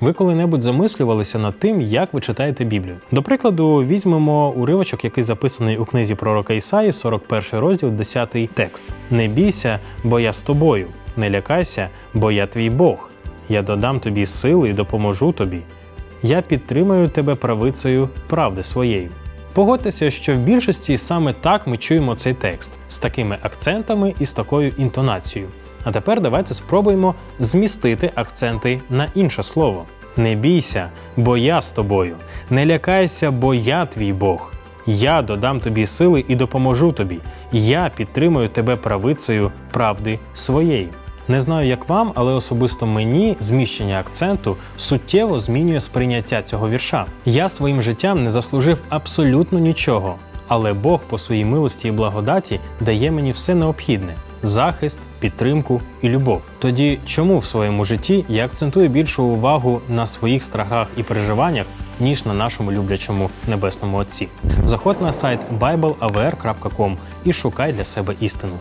Ви коли-небудь замислювалися над тим, як ви читаєте Біблію? До прикладу, візьмемо уривочок, який записаний у книзі пророка Ісаї, 41 розділ, 10 текст: Не бійся, бо я з тобою, не лякайся, бо я твій Бог. Я додам тобі сили і допоможу тобі. Я підтримаю тебе правицею правди своєю. Погодьтеся, що в більшості саме так ми чуємо цей текст з такими акцентами і з такою інтонацією. А тепер давайте спробуємо змістити акценти на інше слово. Не бійся, бо я з тобою. Не лякайся, бо я твій Бог. Я додам тобі сили і допоможу тобі. Я підтримую тебе правицею правди своєї. Не знаю, як вам, але особисто мені зміщення акценту суттєво змінює сприйняття цього вірша. Я своїм життям не заслужив абсолютно нічого, але Бог по своїй милості і благодаті дає мені все необхідне захист, підтримку і любов. Тоді чому в своєму житті я акцентую більшу увагу на своїх страхах і переживаннях, ніж на нашому люблячому небесному Отці? Заходь на сайт bibleavr.com і шукай для себе істину.